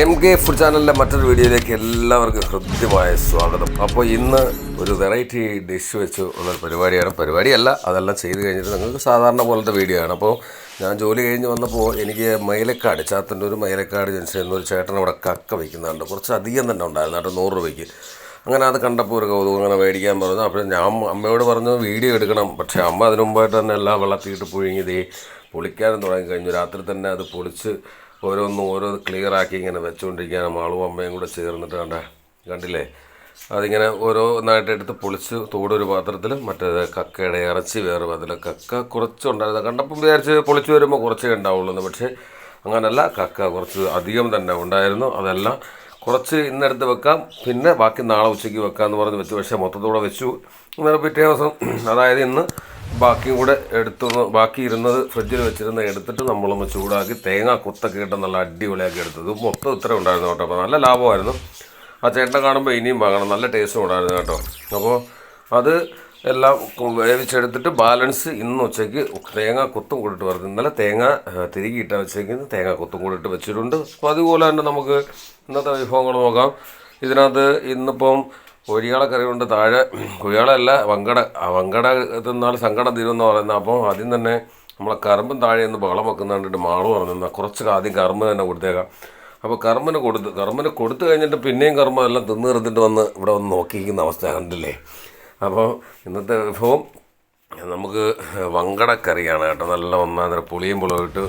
M K food ചാനലിന്റെ മറ്റൊരു വീഡിയോയിലേക്ക് എല്ലാവർക്കും ഹൃദ്യമായ സ്വാഗതം. അപ്പോൾ ഇന്ന് ഒരു വെറൈറ്റി ഡിഷ് വെച്ച് ഉള്ള പരിപാടിയാണ്. പരിപാടിയല്ല അതെല്ലാം ചെയ്ത് കഴിഞ്ഞിട്ട് നിങ്ങൾക്ക് സാധാരണ പോലത്തെ വീഡിയോ ആണ്. അപ്പോൾ ഞാൻ ജോലി കഴിഞ്ഞ് വന്നപ്പോൾ എനിക്ക് മൈലക്കാട് ഒരു മൈലക്കാട് ജംഗ്ഷൻ എന്നൊരു ചേട്ടൻ അവിടെ കക്ക വയ്ക്കുന്നുണ്ട് കുറച്ച് അധികം തന്നെ ഉണ്ടായിരുന്നു കേട്ടോ നൂറ് രൂപയ്ക്ക്. അങ്ങനെ അത് കണ്ടപ്പോൾ ഒരു കൗതുകം അങ്ങനെ മേടിക്കാൻ പറഞ്ഞു. അപ്പോൾ ഞാൻ അമ്മയോട് പറഞ്ഞു വീഡിയോ എടുക്കണം. പക്ഷേ അമ്മ അതിനുമുമ്പായിട്ട് തന്നെ എല്ലാം വെള്ളത്തിയിട്ട് പുഴുങ്ങിയതേ പൊളിക്കാനും തുടങ്ങി കഴിഞ്ഞു രാത്രി തന്നെ അത് പൊളിച്ച് ഓരോന്നും ഓരോ ക്ലിയർ ആക്കി ഇങ്ങനെ വെച്ചുകൊണ്ടിരിക്കുകയാണ് മാളും അമ്മയും കൂടെ ചേർന്നിട്ട് കണ്ട കണ്ടില്ലേ? അതിങ്ങനെ ഓരോന്നായിട്ട് എടുത്ത് പൊളിച്ച് തോടൊരു പാത്രത്തിൽ മറ്റേത് കക്കയുടെ ഇറച്ചി വേറെ അതിൽ കക്ക കുറച്ചുണ്ടായിരുന്നു. കണ്ടപ്പം വിചാരിച്ച് പൊളിച്ച് വരുമ്പോൾ കുറച്ചേ ഉണ്ടാവുള്ളൂ പക്ഷേ അങ്ങനല്ല. കക്ക കുറച്ച് അധികം തന്നെ ഉണ്ടായിരുന്നു. അതെല്ലാം കുറച്ച് ഇന്നെടുത്ത് വെക്കാം. പിന്നെ ബാക്കി നാളെ ഉച്ചയ്ക്ക് വെക്കാമെന്ന് പറഞ്ഞ് വെച്ചു. പക്ഷേ മൊത്തത്തോടെ വെച്ചു. ഇന്നലെ പിറ്റേ ദിവസം അതായത് ഇന്ന് ബാക്കിയും കൂടെ എടുത്തു ബാക്കി ഇരുന്നത് ഫ്രിഡ്ജിൽ വെച്ചിരുന്ന എടുത്തിട്ട് നമ്മളൊന്ന് ചൂടാക്കി തേങ്ങ കുത്തൊക്കെ ഇട്ട് നല്ല അടിപൊളിയാക്കി എടുത്തത്. മൊത്തം ഇത്ര ഉണ്ടായിരുന്നു കേട്ടോ. അപ്പോൾ നല്ല ലാഭമായിരുന്നു. ആ ചേട്ടനെ കാണുമ്പോൾ ഇനിയും വാങ്ങണം. നല്ല ടേസ്റ്റും ഉണ്ടായിരുന്നു കേട്ടോ. അപ്പോൾ അത് എല്ലാം വേവിച്ചെടുത്തിട്ട് ബാലൻസ് ഇന്ന് ഉച്ചയ്ക്ക് തേങ്ങ കുത്തും കൂടിട്ട് വറുത്തു. ഇന്നലെ തേങ്ങ തിരികെ തിരികിയിട്ട വെച്ചേക്കുന്നത് തേങ്ങ കുത്തും കൂടിട്ട് വെച്ചിട്ടുണ്ട്. അപ്പോൾ അതുപോലെ തന്നെ നമുക്ക് ഇന്നത്തെ വിഭവങ്ങൾ നോക്കാം. ഇതിനകത്ത് ഇന്നിപ്പം കൊഴിയാള കറി കൊണ്ട് താഴെ കുഴികളല്ല വങ്കട വങ്കട തിന്നാൽ സങ്കടം തീരുമെന്ന് പറയുന്നത്. അപ്പോൾ ആദ്യം തന്നെ നമ്മളെ കറുമ്പും താഴെ നിന്ന് ബഹളം വെക്കുന്ന കണ്ടിട്ട് മാൾ പറഞ്ഞു കുറച്ച് ആദ്യം കറുമ്പ് തന്നെ കൊടുത്തേക്കാം. അപ്പോൾ കർമ്മന് കൊടുത്ത് കർമ്മന് കൊടുത്തു കഴിഞ്ഞിട്ട് പിന്നെയും കർമ്മം എല്ലാം തിന്ന് നിർത്തിട്ട് വന്ന് ഇവിടെ വന്ന് നോക്കിയിരിക്കുന്ന അവസ്ഥ കണ്ടില്ലേ? അപ്പോൾ ഇന്നത്തെ വിഭവം നമുക്ക് വങ്കടക്കറിയാണ് കേട്ടോ. നല്ല ഒന്നാം തരം പുളിയും പുളവിട്ട്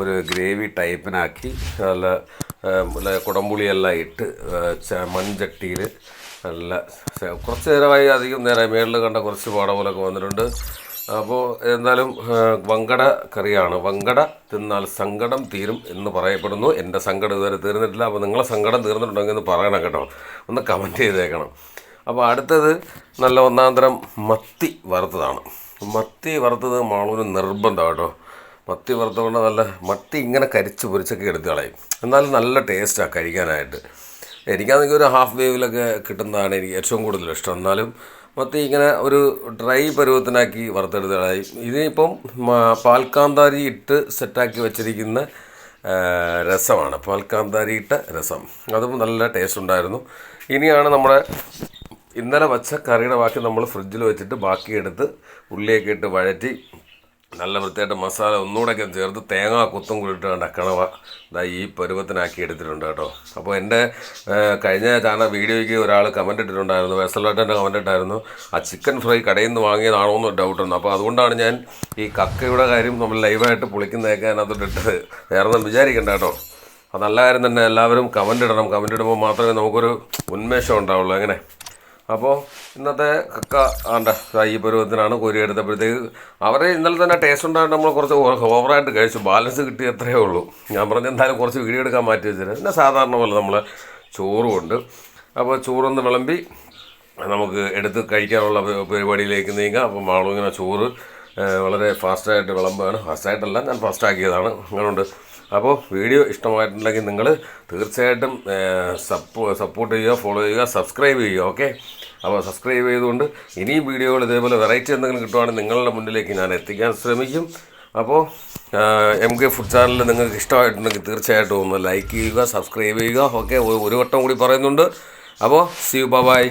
ഒരു ഗ്രേവി ടൈപ്പിനാക്കി നല്ല കുടംപുളിയെല്ലാം ഇട്ട് മൺചട്ടിയിൽ നല്ല കുറച്ച് നേരമായി അധികം നേരമായി മേളിൽ കണ്ട കുറച്ച് പാട പോലൊക്കെ വന്നിട്ടുണ്ട്. അപ്പോൾ എന്തായാലും വങ്കട കറിയാണ്. വങ്കട തിന്നാൽ സങ്കടം തീരും എന്ന് പറയപ്പെടുന്നു. എന്റെ സങ്കടം ഇതുവരെ തീർന്നിട്ടില്ല. അപ്പോൾ നിങ്ങളെ സങ്കടം തീർന്നിട്ടുണ്ടെങ്കിൽ ഒന്ന് പറയണം കേട്ടോ. ഒന്ന് കമന്റ് ചെയ്തേക്കണം. അപ്പോൾ അടുത്തത് നല്ല ഒന്നാന്തരം മത്തി വറുത്തതാണ്. മത്തി വറുത്തത് മാളൂര് നിർബന്ധം കേട്ടോ. മത്തി വറുത്തുകൊണ്ട് നല്ല മത്തി ഇങ്ങനെ കരിച്ച് പൊരിച്ചൊക്കെ എടുത്ത് കളയും. എന്നാലും നല്ല ടേസ്റ്റാണ് കഴിക്കാനായിട്ട് എനിക്കാണെങ്കിൽ ഒരു ഹാഫ് വേവിലൊക്കെ കിട്ടുന്നതാണ് എനിക്ക് ഏറ്റവും കൂടുതൽ ഇഷ്ടം. എന്നാലും മത്തി ഇങ്ങനെ ഒരു ഡ്രൈ പരുവത്തിനാക്കി വറുത്തെടുത്തതായി. ഇതിപ്പം പാൽക്കാന്താരി ഇട്ട് സെറ്റാക്കി വെച്ചിരിക്കുന്ന രസമാണ്. പാൽക്കാന്താരി ഇട്ട രസം. അതും നല്ല ടേസ്റ്റ് ഉണ്ടായിരുന്നു. ഇനിയാണ് നമ്മുടെ ഇന്നലെ വച്ച കറിയുടെ ബാക്കി നമ്മൾ ഫ്രിഡ്ജിൽ വെച്ചിട്ട് ബാക്കി എടുത്ത് ഉള്ളിയൊക്കെ ഇട്ട് വഴറ്റി നല്ല വൃത്തിയായിട്ട് മസാല ഒന്നുകൂടെയൊക്കെ ചേർത്ത് തേങ്ങ കുത്തും കൂടിയിട്ടാണ് കണവ ഇതാ ഈ പരുവത്തിനാക്കി എടുത്തിട്ടുണ്ട് കേട്ടോ. അപ്പോൾ എന്റെ കഴിഞ്ഞ ചാനൽ വീഡിയോയ്ക്ക് ഒരാൾ കമന്റ് ഇട്ടിട്ടുണ്ടായിരുന്നു വെസലോട്ടന്റെ കമന്റ് ഇട്ടായിരുന്നു. ആ ചിക്കൻ ഫ്രൈ കടയിൽ നിന്ന് വാങ്ങിയതാണോ എന്ന് ഡൗട്ട് ഉണ്ട്. അപ്പോൾ അതുകൊണ്ടാണ് ഞാൻ ഈ കക്കയുടെ കാര്യം നമ്മൾ ലൈവായിട്ട് പൊളിക്കുന്നതൊക്കെ അതിനകത്തോട്ട് ഇട്ടത് വേറെ ഒന്നും വിചാരിക്കണ്ട കേട്ടോ. അത് നല്ല കാര്യം തന്നെ എല്ലാവരും കമന്റ് ഇടണം. കമന്റ് ഇടുമ്പോൾ മാത്രമേ നമുക്കൊരു ഉന്മേഷം ഉണ്ടാവുള്ളൂ. എങ്ങനെ? അപ്പോൾ ഇന്നത്തെ കക്ക ആണ്ട ഈ പരുവത്തിനാണ് കോരി എടുത്തപ്പോഴത്തേക്ക് അവരെ ഇന്നലെ തന്നെ ടേസ്റ്റ് ഉണ്ടായിട്ട് നമ്മൾ കുറച്ച് ഓവറായിട്ട് കഴിച്ചു. ബാലൻസ് കിട്ടി അത്രയേ ഉള്ളൂ. ഞാൻ പറഞ്ഞ എന്തായാലും കുറച്ച് വീഡിയോ എടുക്കാൻ മാറ്റി വെച്ചിട്ട്. പിന്നെ സാധാരണ പോലെ നമ്മൾ ചോറുമുണ്ട് അപ്പോൾ ചോറൊന്ന് വിളമ്പി നമുക്ക് എടുത്ത് കഴിക്കാനുള്ള പരിപാടിയിലേക്ക് നീങ്ങാം. അപ്പോൾ മാളും ഇങ്ങനെ ചോറ് വളരെ ഫാസ്റ്റായിട്ട് വിളമ്പാണ്. ഫാസ്റ്റായിട്ടല്ല ഞാൻ ഫാസ്റ്റാക്കിയതാണ് അങ്ങനെയുണ്ട് അപ്പോൾ വീഡിയോ ഇഷ്ടമായിട്ടുണ്ടെങ്കിൽ നിങ്ങൾ തീർച്ചയായിട്ടും സപ്പോ സപ്പോർട്ട് ചെയ്യുക ഫോളോ ചെയ്യുക സബ്സ്ക്രൈബ് ചെയ്യുക ഓക്കെ അപ്പോൾ സബ്സ്ക്രൈബ് ചെയ്തുകൊണ്ട് ഇനിയും വീഡിയോകൾ ഇതേപോലെ വെറൈറ്റി എന്തെങ്കിലും കിട്ടുവാണെങ്കിൽ നിങ്ങളുടെ മുന്നിലേക്ക് ഞാൻ എത്തിക്കാൻ ശ്രമിക്കും. അപ്പോൾ എം കെ ഫുഡ് ചാനൽ നിങ്ങൾക്ക് ഇഷ്ടമായിട്ടുണ്ടെങ്കിൽ തീർച്ചയായിട്ടും ഒന്ന് ലൈക്ക് ചെയ്യുക സബ്സ്ക്രൈബ് ചെയ്യുക ഓക്കെ ഒരു വട്ടം കൂടി പറയുന്നുണ്ട്. അപ്പോൾ സി യു ബൈ